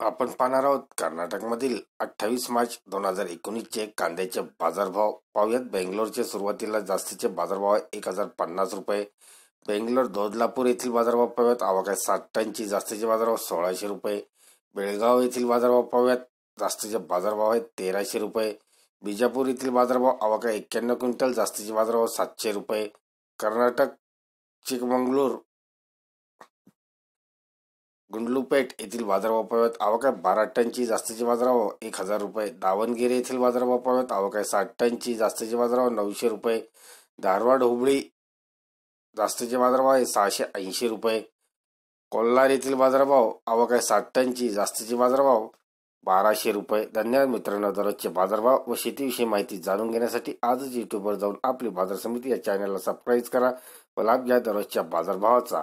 आपण पाहणार आहोत कर्नाटकमधील अठ्ठावीस मार्च दोन हजार एकोणीसचे कांद्याचे बाजारभाव. पाहूयात बेंगलोरचे सुरुवातीला जास्तीचे बाजारभाव आहे एक हजार पन्नास रुपये. बेंगलोर दोदलापूर येथील बाजारभाव पाहूयात आवक आहे साठ टनची जास्तीचे बाजारभाव सोळाशे रुपये. बेळगाव येथील बाजारभाव पाहूयात जास्तीचे बाजारभाव आहेत तेराशे रुपये. बिजापूर येथील बाजारभाव आवक एक्क्याण्णव क्विंटल जास्तीचे बाजारभाव सातशे रुपये. कर्नाटक चिकमंगळूर गुंडलूपेठ येथील बाजारभाव पाहूयात आवक आहे बारा टनची जास्तीचे बाजारभाव एक हजार रुपये. दावणगिरी येथील बाजारभाव पाहूयात आवक आहे साठ टनची जास्तीचे बाजारभाव नऊशे रुपये. धारवाड हुबळी जास्तीचे बाजारभाव आहे सहाशे ऐंशी रुपये. कोल्हार येथील बाजारभाव आवक आहे साठ टनची जास्तीचे बाजारभाव बाराशे रुपये. धन्यवाद मित्रांनो दररोजचे बाजारभाव व शेतीविषयी माहिती जाणून घेण्यासाठी आजच युट्यूबवर जाऊन आपली बाजार समिती या चॅनलला सबस्क्राईब करा व लाभ घ्या दररोजच्या बाजारभावाचा.